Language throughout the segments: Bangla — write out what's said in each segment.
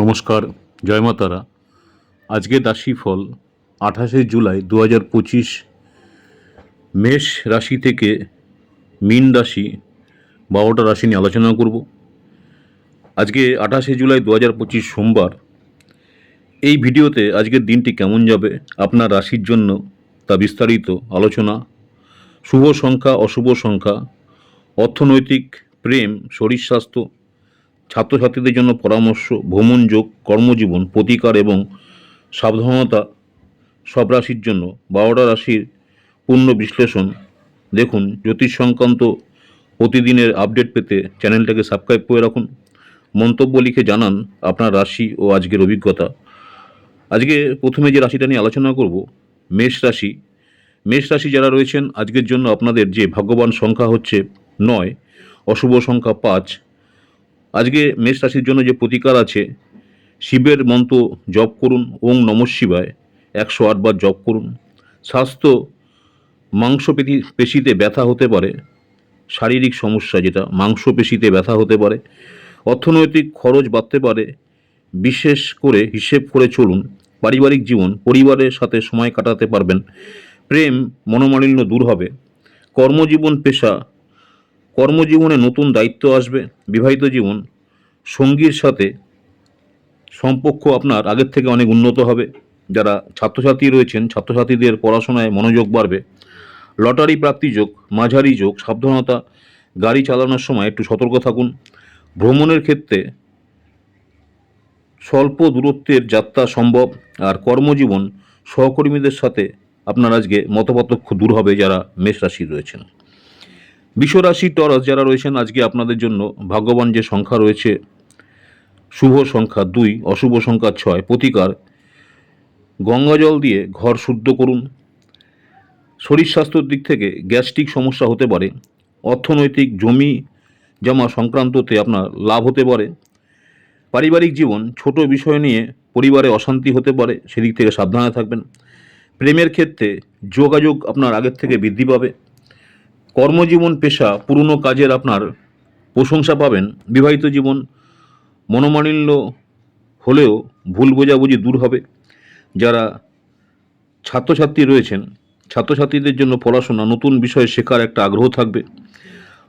নমস্কার, জয় মা তারা। আজকে রাশি ফল, আঠাশে জুলাই দু হাজার পঁচিশ, মেষ রাশি থেকে মীন রাশি, বারোটা রাশি নিয়ে আলোচনা করব। আজকে আঠাশে জুলাই দু হাজার পঁচিশ সোমবার। এই ভিডিওতে আজকের দিনটি কেমন যাবে, আপনার রাশির জন্য তা বিস্তারিত আলোচনা। শুভ সংখ্যা, অশুভ সংখ্যা, অর্থনৈতিক প্রেম, শরীর স্বাস্থ্য ছাত্রছাত্রীদের জন্য পরামর্শ, ভ্রমণ যোগ, কর্মজীবন, প্রতিকার এবং সাবধানতা সব রাশির জন্য বারোটা রাশির পূর্ণ বিশ্লেষণ দেখুন। জ্যোতিষ সংক্রান্ত প্রতিদিনের আপডেট পেতে চ্যানেলটাকে সাবস্ক্রাইব করে রাখুন। মন্তব্য লিখে জানান আপনার রাশি ও আজকের অভিজ্ঞতা। আজকে প্রথমে যে রাশিটা নিয়ে আলোচনা করব, মেষ রাশি। মেষ রাশি যারা রয়েছেন, আজকের জন্য আপনাদের যে ভাগ্যবান সংখ্যা হচ্ছে নয়, অশুভ সংখ্যা পাঁচ আজকে মেষ রাশির জন্য যে প্রতিকার আছে, শিবের মন্ত্র জপ করুন, ওং নম শিবায়, একশো আটবার জপ করুন। স্বাস্থ্য মাংসপেশি পেশিতে ব্যথা হতে পারে, শারীরিক সমস্যা যেটা, মাংসপেশিতে ব্যথা হতে পারে, অর্থনৈতিক খরচ বাড়তে পারে, বিশেষ করে হিসেব করে চলুন, পারিবারিক জীবন, পরিবারের সাথে সময় কাটাতে পারবেন, প্রেম মনোমালিন্য দূর হবে, কর্মজীবন পেশা কর্মজীবনে নতুন দায়িত্ব আসবে, বিবাহিত জীবন, সঙ্গীর সাথে সম্পর্ক আপনার আগের থেকে অনেক উন্নত হবে। যারা ছাত্রছাত্রী রয়েছেন, ছাত্রছাত্রীদের পড়াশোনায় মনোযোগ বাড়বে। লটারি প্রাপ্তি যোগ, মাঝারি যোগ, সাবধানতা, গাড়ি চালানোর সময় একটু সতর্ক থাকুন। ভ্রমণের ক্ষেত্রে স্বল্প দূরত্বের যাত্রা সম্ভব আর কর্মজীবন সহকর্মীদের সাথে আপনার আজকে মতপার্থক্য দূর হবে যারা মেষ রাশি রয়েছেন। বিশ্বরাশি টরস যারা রয়েছেন, আজকে আপনাদের জন্য ভাগ্যবান যে সংখ্যা রয়েছে, শুভ সংখ্যা দুই, অশুভ সংখ্যা ছয়, প্রতিকার। গঙ্গা জল দিয়ে ঘর শুদ্ধ করুন। শরীর স্বাস্থ্যের দিক থেকে গ্যাস্ট্রিক সমস্যা হতে পারে। অর্থনৈতিক জমি জমা সংক্রান্ততে আপনার লাভ হতে পারে। পারিবারিক জীবন ছোট বিষয় নিয়ে পরিবারে অশান্তি হতে পারে, সেদিক থেকে সাবধানে থাকবেন। প্রেমের ক্ষেত্রে যোগাযোগ আপনার আগের থেকে বৃদ্ধি পাবে। কর্মজীবন পেশা পুরনো কাজের আপনার প্রশংসা পাবেন। বিবাহিত জীবন মনোমালিন্য হলেও ভুল বোঝাবুঝি দূর হবে। যারা ছাত্রছাত্রী রয়েছেন, ছাত্রছাত্রীদের জন্য পড়াশোনা নতুন বিষয় শেখার একটা আগ্রহ থাকবে।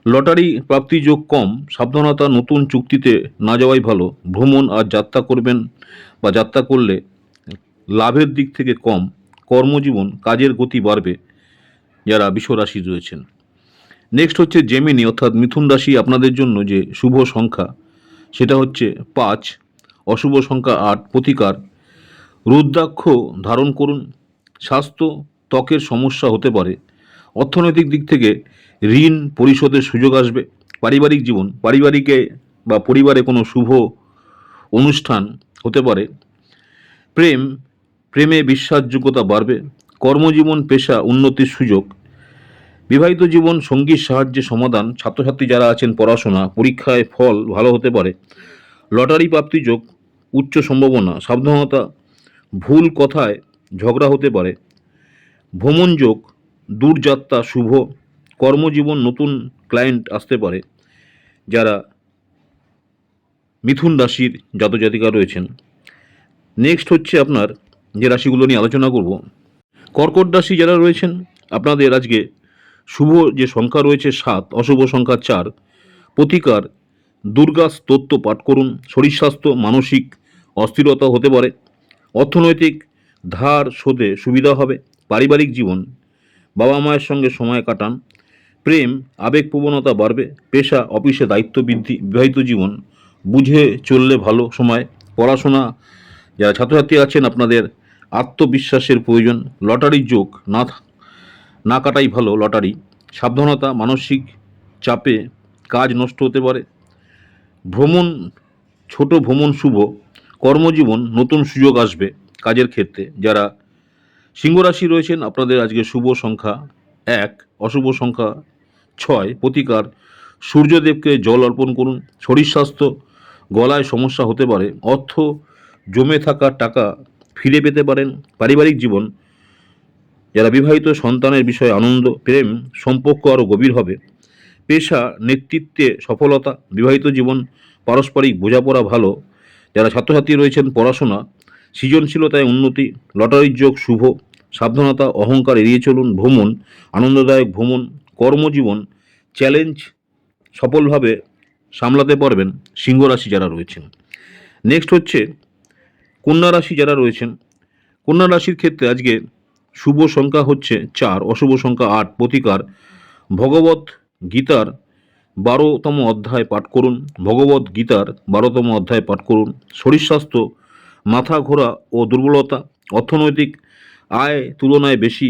লটারি প্রাপ্তি যোগ কম, সাবধানতা নতুন চুক্তিতে না যাওয়াই ভালো। ভ্রমণ আর যাত্রা করবেন বা যাত্রা করলে লাভের দিক থেকে কম। কর্মজীবন কাজের গতি বাড়বে, যারা বিশ্বরাশি রয়েছেন। নেক্সট হচ্ছে জেমিনি অর্থাৎ মিথুন রাশি আপনাদের জন্য যে শুভ সংখ্যা, সেটা হচ্ছে পাঁচ, অশুভ সংখ্যা আট, প্রতিকার। রুদ্রাক্ষ ধারণ করুন, স্বাস্থ্য ত্বকের সমস্যা হতে পারে। অর্থনৈতিক দিক থেকে ঋণ পরিশোধের সুযোগ আসবে। পারিবারিক জীবন, পারিবারিকে বা পরিবারে কোনো শুভ অনুষ্ঠান হতে পারে। প্রেম, প্রেমে বিশ্বাসযোগ্যতা বাড়বে। কর্মজীবন, পেশা, উন্নতির সুযোগ। বিবাহিত জীবন, সঙ্গীর সাহায্যে সমাধান, ছাত্রছাত্রী যারা আছেন পড়াশোনা, পরীক্ষায় ফল ভালো হতে পারে। লটারি প্রাপ্তি যোগ, উচ্চ সম্ভাবনা, সাবধানতা, ভুল কথায় ঝগড়া হতে পারে। ভ্রমণ যোগ, দূরযাত্রা শুভ, কর্মজীবন নতুন ক্লায়েন্ট আসতে পারে। যারা মিথুন রাশির জাতজাতিকা রয়েছেন। নেক্সট হচ্ছে আপনার যে রাশিগুলো নিয়ে আলোচনা করব। কর্কট রাশি যারা রয়েছেন, আপনাদের আজকে শুভ যে সংখ্যা রয়েছে সাত, অশুভ সংখ্যা চার, প্রতিকার, দুর্গা স্তোত্র পাঠ করুন, শরীর স্বাস্থ্য, মানসিক অস্থিরতা হতে পারে, অর্থনৈতিক ধার শোধে সুবিধা হবে, পারিবারিক জীবন, বাবা মায়ের সঙ্গে সময় কাটান, প্রেম, আবেগ প্রবণতা বাড়বে, পেশা, অফিসে দায়িত্ব বৃদ্ধি, বিবাহিত জীবন, বুঝে চললে ভালো সময়, পড়াশোনা, যারা ছাত্রছাত্রী আছেন, আপনাদের আত্মবিশ্বাসের প্রয়োজন, লটারির যোগ, না না কাটাই ভালো লটারি। সাবধানতা, মানসিক চাপে কাজ নষ্ট হতে পারে। ভ্রমণ, ছোট ভ্রমণ শুভ। কর্মজীবন, নতুন সুযোগ আসবে কাজের ক্ষেত্রে। যারা সিংহরাশি রয়েছেন, আপনাদের আজকে শুভ সংখ্যা এক, অশুভ সংখ্যা ছয়। প্রতিকার, সূর্যদেবকে জল অর্পণ করুন। শরীর স্বাস্থ্য, গলায় সমস্যা হতে পারে। অর্থ, জমে থাকা টাকা ফিরে পেতে পারেন। পারিবারিক জীবন যারা বিবাহিত সন্তানের বিষয়ে আনন্দ, প্রেম, সম্পর্ক আরও গভীর হবে, পেশা, নেতৃত্বে সফলতা, বিবাহিত জীবন, পারস্পরিক বোঝাপড়া ভালো, যারা ছাত্রছাত্রী রয়েছেন, পড়াশোনা, সৃজনশীলতায় উন্নতি, লটারির যোগ শুভ, সাবধানতা, অহংকার এড়িয়ে চলুন, ভ্রমণ, আনন্দদায়ক ভ্রমণ, কর্মজীবন, চ্যালেঞ্জ সফলভাবে সামলাতে পারবেন সিংহ রাশি যারা রয়েছেন। নেক্সট হচ্ছে, কন্যা রাশি যারা রয়েছেন, কন্যা রাশির ক্ষেত্রে আজকে শুভ সংখ্যা হচ্ছে চার, অশুভ সংখ্যা আট, প্রতিকার। ভগবত গীতার বারোতম অধ্যায় পাঠ করুন। ভগবত গীতার বারোতম অধ্যায় পাঠ করুন। শরীর স্বাস্থ্য, মাথা ঘোরা ও দুর্বলতা, অর্থনৈতিক আয় তুলনায় বেশি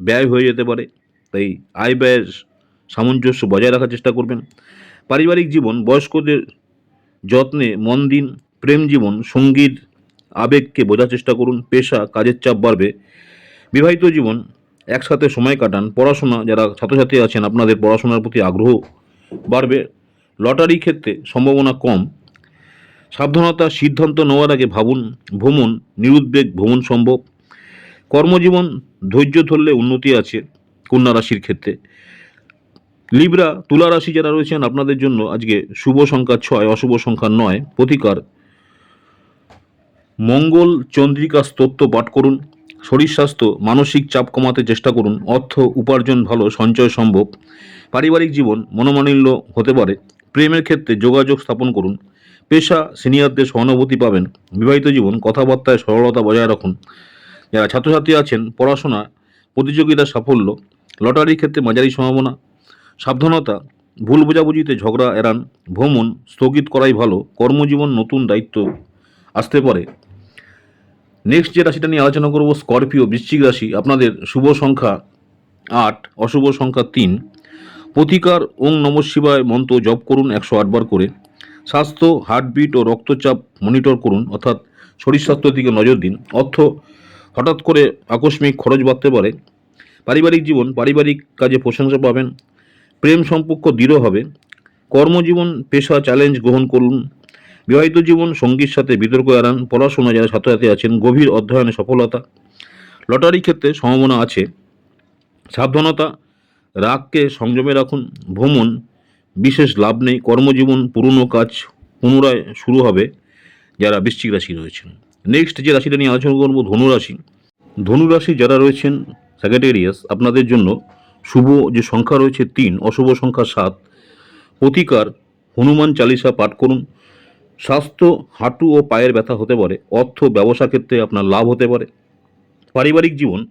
ব্যয় হয়ে যেতে পারে, তাই আয় ব্যয়ের সামঞ্জস্য বজায় রাখার চেষ্টা করবেন। পারিবারিক জীবন, বয়স্কদের যত্নে মন দিন, প্রেম জীবন সংগীত আবেগকে বোঝার চেষ্টা করুন। পেশা, কাজের চাপ বাড়বে বিবাহিত জীবন, একসাথে সময় কাটান, পড়াশোনা, যারা ছাত্রছাত্রী আছেন, আপনাদের পড়াশোনার প্রতি আগ্রহ বাড়বে। লটারি ক্ষেত্রে সম্ভাবনা কম। সাবধানতা, সিদ্ধান্ত নেওয়ার আগে ভাবুন, ভ্রমণ, নিরুদ্বেগ, ভ্রমণ সম্ভব। কর্মজীবন, ধৈর্য ধরলে উন্নতি আছে কন্যা রাশির ক্ষেত্রে। লিব্রা, তুলা রাশি যারা রয়েছেন, আপনাদের জন্য আজকে শুভ সংখ্যা ছয়, অশুভ সংখ্যা নয়। প্রতিকার। মঙ্গল, চন্দ্রিকা স্তোত্র পাঠ করুন। শরীর স্বাস্থ্য, মানসিক চাপ কমাতে চেষ্টা করুন, অর্থ, উপার্জন ভালো, সঞ্চয় সম্ভব। পারিবারিক জীবন মনোমালিন্য হতে পারে, প্রেমের ক্ষেত্রে যোগাযোগ স্থাপন করুন, পেশা, সিনিয়রদের সহানুভূতি পাবেন, বিবাহিত জীবন, কথাবার্তায় সরলতা বজায় রাখুন। যারা ছাত্রছাত্রী আছেন, পড়াশোনা প্রতিযোগিতা সাফল্য, লটারির ক্ষেত্রে মাঝারি সম্ভাবনা, সাবধানতা, ভুল বোঝাবুঝিতে ঝগড়া এড়ান, ভ্রমণ স্থগিত করাই ভালো, কর্মজীবন নতুন দায়িত্ব আসতে পারে। নেক্সট যে রাশিটা নিয়ে আলোচনা করব স্করপিও বৃশ্চিক রাশি, আপনাদের শুভ সংখ্যা আট, অশুভ সংখ্যা তিন। প্রতিকার ওং নম শিবায় মন্ত্র জপ করুন একশো আটবার করে। স্বাস্থ্য, হার্টবিট ও রক্তচাপ মনিটর করুন, অর্থাৎ শরীর স্বাস্থ্যের দিকে নজর দিন। অর্থ, হঠাৎ করে আকস্মিক খরচ বাড়তে পারে। পারিবারিক জীবন, পারিবারিক কাজে প্রশংসা পাবেন। প্রেম সম্পর্ক দৃঢ় হবে। কর্মজীবন, পেশা চ্যালেঞ্জ গ্রহণ করুন। বিবাহিত জীবন, সঙ্গীর সাথে বিতর্ক এড়ান পড়াশোনা যারা ছাত্রছাত্রী আছেন, গভীর অধ্যয়নে সফলতা। লটারির ক্ষেত্রে সম্ভাবনা আছে। সাবধানতা, রাগকে সংযমে রাখুন, ভ্রমণ, বিশেষ লাভ নেই, কর্মজীবন, পুরনো কাজ পুনরায় শুরু হবে, যারা বৃশ্চিক রাশি রয়েছেন। নেক্সট যে রাশিটা নিয়ে আলোচনা করব, ধনুরাশি। ধনুরাশি যারা রয়েছেন স্যাক্রেটেরিয়াস আপনাদের জন্য শুভ যে সংখ্যা রয়েছে তিন, অশুভ সংখ্যা সাত। প্রতিকার, হনুমান চালিসা পাঠ করুন স্বাস্থ্য, হাঁটু ও পায়ের ব্যথা হতে পারে, অর্থ ব্যবসা ক্ষেত্রে আপনার লাভ হতে পারে। পারিবারিক জীবন,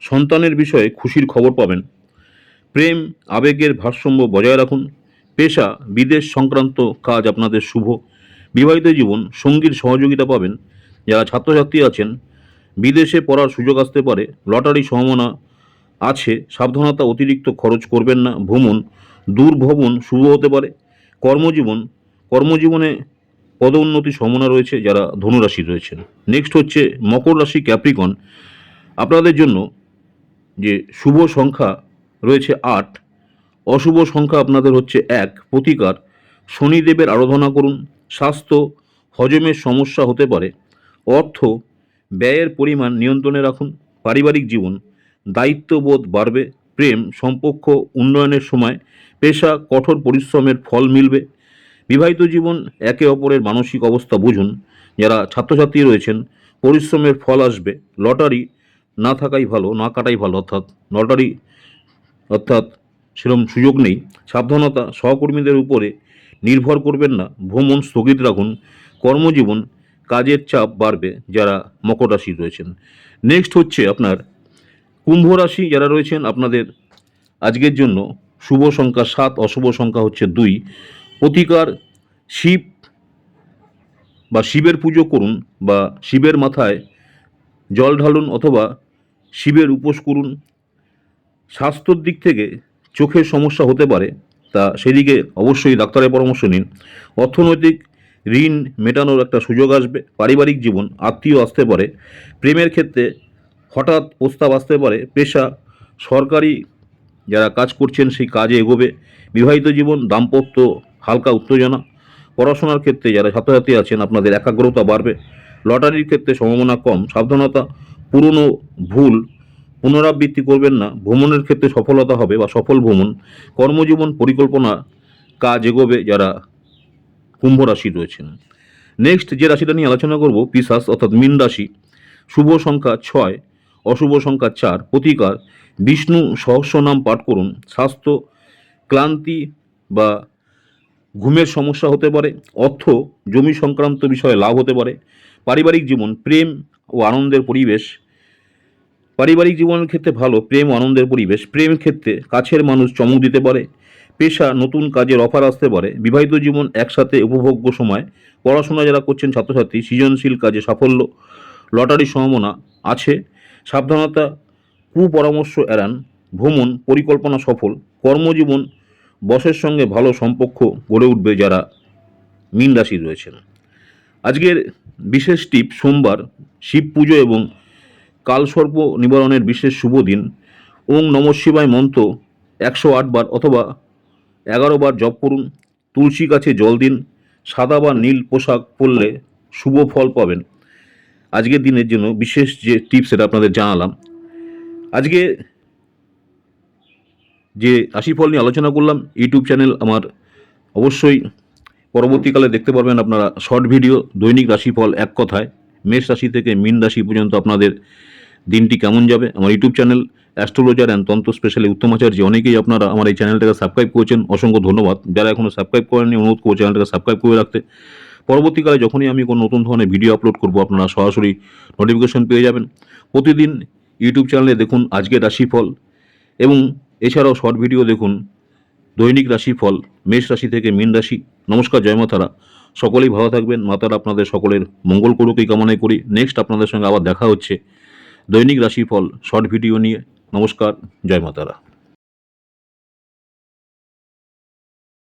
সন্তানের বিষয়ে খুশির খবর পাবেন। প্রেম, আবেগের ভারসাম্য বজায় রাখুন। পেশা, বিদেশ সংক্রান্ত কাজ আপনাদের শুভ। বিবাহিত জীবন, সঙ্গীর সহযোগিতা পাবেন। যারা ছাত্রছাত্রী আছেন, বিদেশে পড়ার সুযোগ আসতে পারে, লটারি সম্ভাবনা আছে, সাবধানতা অতিরিক্ত খরচ করবেন না। ভ্রমণ দূর ভ্রমণ শুভ হতে পারে। কর্মজীবন, কর্মজীবনে পদোন্নতি সম্ভাবনা রয়েছে যারা ধনুরাশি রয়েছেন। নেক্সট হচ্ছে মকর রাশি ক্যাপ্রিকন আপনাদের জন্য যে শুভ সংখ্যা রয়েছে আট, অশুভ সংখ্যা আপনাদের হচ্ছে এক, প্রতিকার। শনিদেবের আরাধনা করুন। স্বাস্থ্য, হজমের সমস্যা হতে পারে। অর্থ, ব্যয়ের পরিমাণ নিয়ন্ত্রণে রাখুন। পারিবারিক জীবন, দায়িত্ববোধ বাড়বে। প্রেম, সম্পর্ক উন্নয়নের সময়, পেশা, কঠোর পরিশ্রমের ফল মিলবে। বিবাহিত জীবন একে অপরের মানসিক অবস্থা বুঝুন। যারা ছাত্রছাত্রী রয়েছেন, পরিশ্রমের ফল আসবে। লটারি না থাকাই ভালো, না কাটাই ভালো, অর্থাৎ লটারি, অর্থাৎ সেরকম সুযোগ নেই। সাবধানতা সহকর্মীদের উপরে নির্ভর করবেন না। ভ্রমণ স্থগিত রাখুন। কর্মজীবন কাজের চাপ বাড়বে যারা মকর রাশি রয়েছেন। নেক্সট হচ্ছে আপনার কুম্ভ রাশি যারা রয়েছেন, আপনাদের আজকের জন্য শুভ সংখ্যা সাত, অশুভ সংখ্যা হচ্ছে দুই। প্রতিকার শিব বা শিবের পুজো করুন বা শিবের মাথায় জল ঢালুন অথবা শিবের উপোস করুন। স্বাস্থ্যর দিক থেকে চোখের সমস্যা হতে পারে, তা সেদিকে অবশ্যই ডাক্তারের পরামর্শ নিন। অর্থনৈতিক ঋণ মেটানোর একটা সুযোগ আসবে, পারিবারিক জীবন, আত্মীয় আসতে পারে, প্রেমের ক্ষেত্রে হঠাৎ প্রস্তাব আসতে পারে, পেশা, সরকারি যারা কাজ করছেন সেই কাজে এগোবে, বিবাহিত জীবন, দাম্পত্য হালকা উত্তেজনা। পড়াশোনার ক্ষেত্রে যারা ছাত্রছাত্রী আছেন, আপনাদের একাগ্রতা বাড়বে। লটারির ক্ষেত্রে সম্ভাবনা কম, সাবধানতা পুরনো ভুল পুনরাবৃত্তি করবেন না। ভ্রমণের ক্ষেত্রে সফলতা হবে বা সফল ভ্রমণ। কর্মজীবন পরিকল্পনা কাজ এগোবে যারা কুম্ভ রাশি রয়েছেন। নেক্সট যে রাশিটা নিয়ে আলোচনা করব পিসাস অর্থাৎ মীন রাশি। শুভ সংখ্যা ছয়, অশুভ সংখ্যা চার, প্রতিকার। বিষ্ণু সহস্র নাম পাঠ করুন। স্বাস্থ্য, ক্লান্তি বা ঘুমের সমস্যা হতে পারে, অর্থ, জমি সংক্রান্ত বিষয়ে লাভ হতে পারে, পারিবারিক জীবন, প্রেম ও আনন্দের পরিবেশ। পারিবারিক জীবনের ক্ষেত্রে ভালো, প্রেম ও আনন্দের পরিবেশ। প্রেম ক্ষেত্রে কাছের মানুষ চমক দিতে পারে, পেশা, নতুন কাজের অফার আসতে পারে। বিবাহিত জীবন একসাথে উপভোগ্য সময়, পড়াশোনা যারা করছেন ছাত্রছাত্রী, সৃজনশীল কাজে সাফল্য লটারির সম্ভাবনা আছে। সাবধানতা, কুপরামর্শ এড়ান, ভ্রমণ, পরিকল্পনা সফল, কর্মজীবন বসের সঙ্গে ভালো সম্পর্ক গড়ে উঠবে যারা মীন রাশি রয়েছেন। আজকের বিশেষ টিপ, সোমবার শিব পুজো এবং কালসর্প নিবারণের বিশেষ শুভ দিন। ওং নম শিবায় মন্ত্র একশো বার অথবা এগারো বার জপ করুন। তুলসী গাছে জল দিন। সাদা বা নীল পোশাক পরলে শুভ ফল পাবেন। আজকের দিনের জন্য বিশেষ যে টিপস সেটা আপনাদের জানালাম। আজকে যে রাশিফল নিয়ে আলোচনা করলাম ইউটিউব চ্যানেল আমার অবশ্যই পরবর্তীকালে দেখতে পারবেন আপনারা শর্ট ভিডিও দৈনিক রাশিফল এক কথায়। মেষ রাশি থেকে মীন রাশি পর্যন্ত আপনাদের দিনটি কেমন যাবে? আমার YouTube channel astrologer and tantra specially Uttam Acharya অনেকেই আপনারা আমার এই চ্যানেলটাকে সাবস্ক্রাইব করেছেন। অসংখ্য ধন্যবাদ। যারা এখনও সাবস্ক্রাইব করেননি, অনুরোধ করব চ্যানেলটাকে সাবস্ক্রাইব করে রাখতে। পরবর্তীকালে যখনই আমি কোনো নতুন ধরনের ভিডিও আপলোড করব, আপনারা সরাসরি নোটিফিকেশন পেয়ে যাবেন। প্রতিদিন ইউটিউব চ্যানেলে দেখুন আজকের রাশিফল এবং এছাড়াও শর্ট ভিডিও দেখুন, দৈনিক রাশিফল মেষ রাশি থেকে মীন রাশি। নমস্কার জয়মাতারা সকলেই ভালো থাকবেন মাতারা আপনাদের সকলের মঙ্গল করুক এই কামনাই করি। নেক্সট আপনাদের সঙ্গে আবার দেখা হচ্ছে। দৈনিক রাশিফল শর্ট ভিডিও নিয়ে। নমস্কার, জয় মাতারা